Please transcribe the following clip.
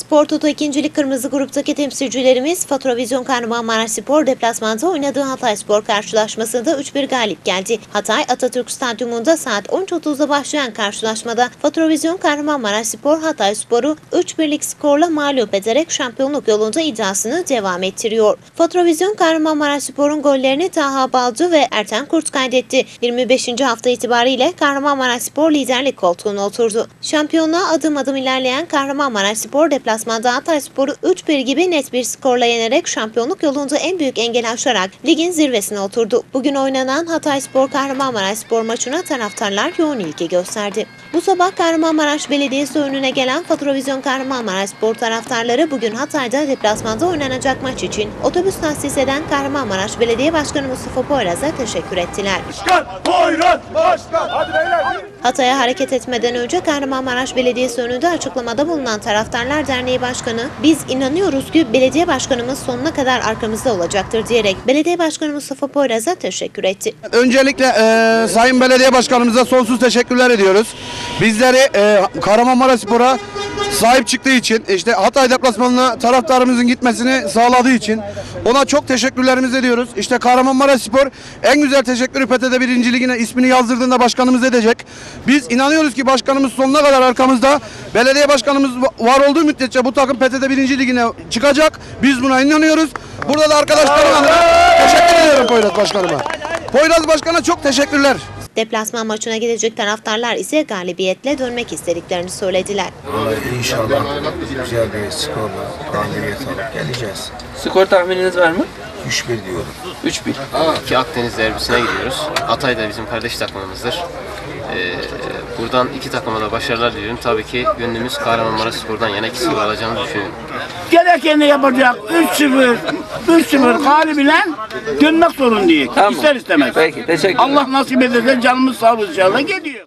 Spor Toto 2. Lig Kırmızı Grup'taki temsilcilerimiz Fatrovizyon Kahramanmaraş Spor deplasmanda oynadığı Hatay Spor karşılaşmasında 3-1 galip geldi. Hatay Atatürk Stadyumunda saat 13.30'da başlayan karşılaşmada Fatrovizyon Kahramanmaraş Spor Hatay Spor'u 3-1'lik skorla mağlup ederek şampiyonluk yolunda iddiasını devam ettiriyor. Fatrovizyon Kahramanmaraş Spor'un gollerini Taha Balcı ve Erten Kurt kaydetti. 25. hafta itibariyle Kahramanmaraş Spor liderlik koltuğuna oturdu. Şampiyonluğa adım adım ilerleyen Kahramanmaraş Spor deplasmanda Hatay Spor'u 3-1 gibi net bir skorla yenerek şampiyonluk yolunda en büyük engel aşarak ligin zirvesine oturdu. Bugün oynanan Hatay Spor Kahramanmaraş Spor maçına taraftarlar yoğun ilgi gösterdi. Bu sabah Kahramanmaraş Belediyesi önüne gelen Fatrovizyon Kahramanmaraş Spor taraftarları bugün Hatay'da deplasmanda oynanacak maç için otobüs tahsis eden Kahramanmaraş Belediye Başkanı Mustafa Poyraz'a teşekkür ettiler. Başkan! Poyraz! Başkan! Hadi beyler! Hatay'a hareket etmeden önce Kahramanmaraş Belediyesi önünde açıklamada bulunan Taraftarlar Derneği Başkanı biz inanıyoruz ki belediye başkanımız sonuna kadar arkamızda olacaktır diyerek Belediye Başkanı Mustafa Poyraz'a teşekkür etti. Öncelikle e, Sayın Belediye Başkanımıza sonsuz teşekkürler ediyoruz. Bizleri e, Kahramanmaraş Spor'a sahip çıktığı için, işte Hatay deplasmanına taraftarımızın gitmesini sağladığı için ona çok teşekkürlerimizi ediyoruz. İşte Kahramanmaraş Spor en güzel teşekkürü PTT 1. Ligine ismini yazdırdığında başkanımız edecek. Biz inanıyoruz ki başkanımız sonuna kadar arkamızda. Belediye başkanımız va- var olduğu müddetçe bu takım PTT 1. Ligine çıkacak. Biz buna inanıyoruz. Burada da arkadaşlarım adına teşekkür ediyorum Poyraz Başkanıma. Poyraz Başkan'a çok teşekkürler. Deplasman maçına gidecek taraftarlar ise galibiyetle dönmek istediklerini söylediler. İnşallah güzel bir skorla galibiyet alıp geleceğiz. Skor tahmininiz var mı? 3-1 diyorum. 3-1. Ki Akdeniz derbisine gidiyoruz. Hatay da bizim kardeş takımımızdır. Ee, buradan iki takıma da başarılar diliyorum. Tabii ki gönlümüz Kahramanmaraş Spor'dan yana iki skor alacağımızı düşünüyorum. gerekeni yapacak. 3-0, 3-0 galibiyle dönmek zorundayız. Tamam. İster istemez. Peki teşekkürler. Allah nasip ederse canımız sağ olsun inşallah geliyor.